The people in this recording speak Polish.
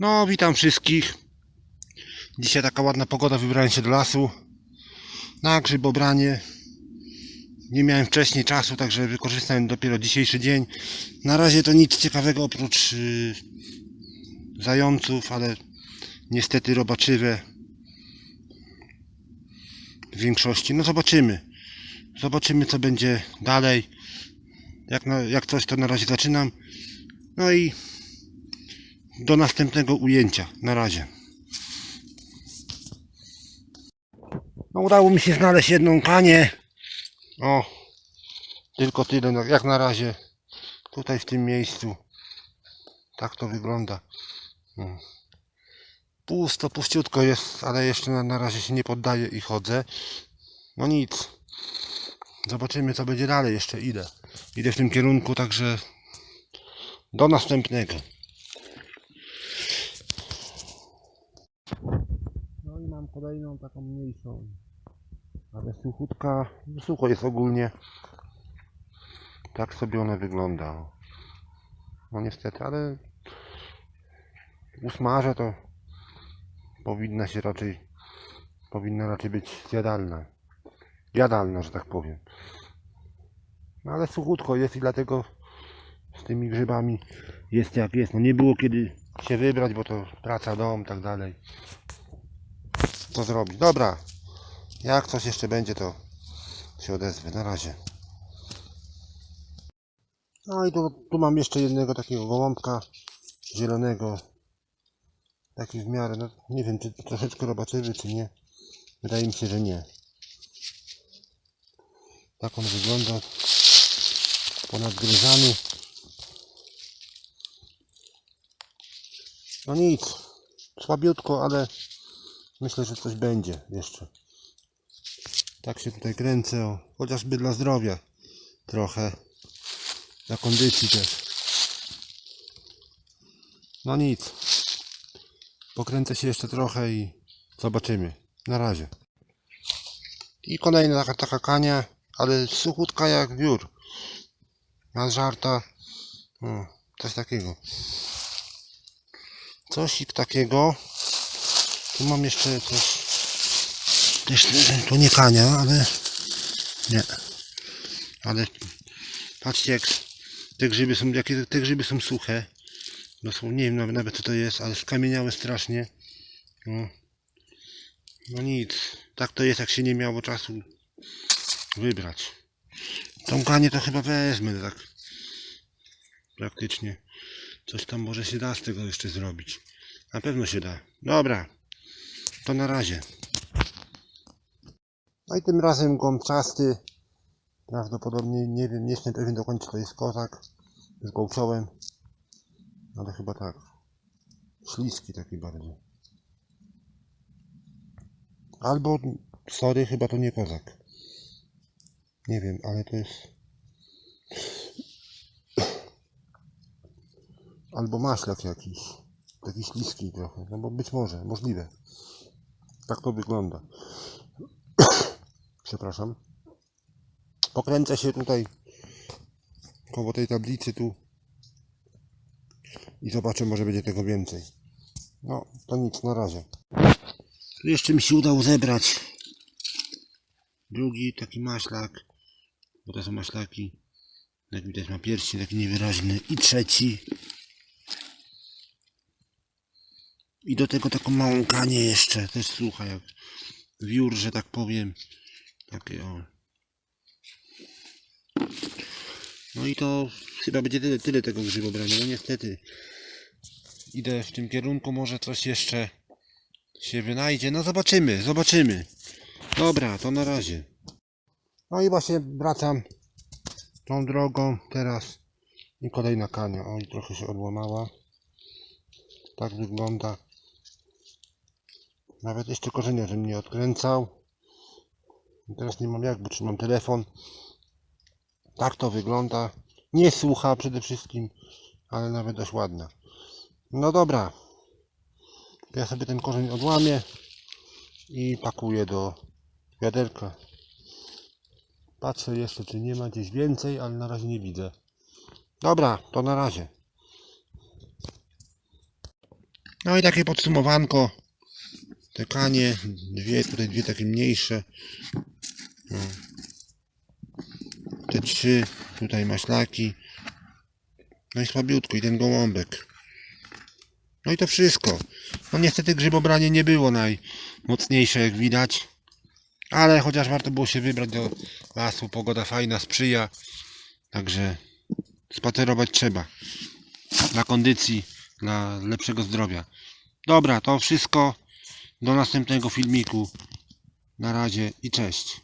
No, witam wszystkich. Dzisiaj taka ładna pogoda, wybrałem się do lasu na grzybobranie. Nie miałem wcześniej czasu, także wykorzystałem dopiero dzisiejszy dzień. Na razie to nic ciekawego oprócz yy, zająców, ale niestety robaczywe w większości. No zobaczymy. Zobaczymy co będzie dalej. Jak, na, jak coś to na razie zaczynam. No i do następnego ujęcia. Na razie. No udało mi się znaleźć jedną kanię. O, tylko tyle, no, jak na razie. Tutaj w tym miejscu. Tak to wygląda. No. Pusto, puściutko jest, ale jeszcze na, na razie się nie poddaję i chodzę. No nic. Zobaczymy co będzie dalej. Jeszcze idę. Idę w tym kierunku, także do następnego. I mam kolejną taką mniejszą. Ale suchutka, sucho jest ogólnie. Tak sobie ona wygląda. No niestety, ale usmażę to powinna się raczej powinna raczej być zjadalna. Jadalna, że tak powiem. No ale suchutko jest i dlatego z tymi grzybami jest jak jest. No nie było kiedy się wybrać, bo to praca, dom, tak dalej. Co zrobić? Dobra. Jak coś jeszcze będzie, to się odezwę. Na razie. No i tu, tu mam jeszcze jednego takiego gołąbka zielonego. Taki w miarę, no nie wiem, czy troszeczkę robaczywy, czy nie. Wydaje mi się, że nie. Tak on wygląda. Ponadgryzany. No nic. Słabiutko, ale myślę, że coś będzie jeszcze. Tak się tutaj kręcę, o. chociażby dla zdrowia trochę. Dla kondycji też. No nic. Pokręcę się jeszcze trochę i zobaczymy. Na razie. I kolejna taka, taka kania, ale suchutka jak wiór. Nadżarta. O, coś takiego. Coś takiego. Tu mam jeszcze coś. Też to nie kania, ale nie. Ale patrzcie jak te grzyby są, jakie te grzyby są suche. No są, nie wiem nawet, nawet co to jest, ale skamieniałe strasznie. No. no nic. Tak to jest jak się nie miało czasu wybrać. Tą kanię to chyba wezmę tak. Praktycznie. Coś tam może się da z tego jeszcze zrobić. Na pewno się da. Dobra. To na razie. No i tym razem gąbczasty. Prawdopodobnie nie wiem, nie jestem pewien do końca to jest kozak z gołczołem. Ale chyba tak. Śliski taki bardziej. Albo, sorry, chyba to nie kozak. Nie wiem, ale to jest... Albo maślak jakiś. Taki śliski trochę. No bo być może, możliwe. Tak to wygląda. Przepraszam. Pokręcę się tutaj koło tej tablicy tu i zobaczę, może będzie tego więcej. No, to nic, na razie. Tu jeszcze mi się udało zebrać drugi taki maślak, bo to są maślaki, jak widać ma pierścień taki niewyraźny i trzeci i do tego taką małą kanię jeszcze, też słucha jak wiór, że tak powiem takie o no i to chyba będzie tyle, tyle tego grzybobrania. No niestety idę w tym kierunku, może coś jeszcze się wynajdzie. No zobaczymy, zobaczymy. Dobra, to na razie. No i właśnie wracam tą drogą teraz i kolejna kania. Oj, trochę się odłamała. Tak wygląda. Nawet jeszcze korzenia, że mnie odkręcał. I teraz nie mam jak, bo trzymam telefon. Tak to wygląda. Nie słucha przede wszystkim, ale nawet dość ładna. No dobra. Ja sobie ten korzeń odłamię i pakuję do wiaderka. Patrzę jeszcze, czy nie ma gdzieś więcej, ale na razie nie widzę. Dobra, to na razie. No i takie podsumowanko. Te kanie, dwie, tutaj dwie takie mniejsze. No. Te trzy, tutaj maślaki. No i słabiutko, i ten gołąbek. No i to wszystko. No niestety grzybobranie nie było najmocniejsze jak widać. Ale chociaż warto było się wybrać do lasu, pogoda fajna, sprzyja. Także spacerować trzeba. Dla kondycji, dla lepszego zdrowia. Dobra, to wszystko. Do następnego filmiku. Na razie i cześć.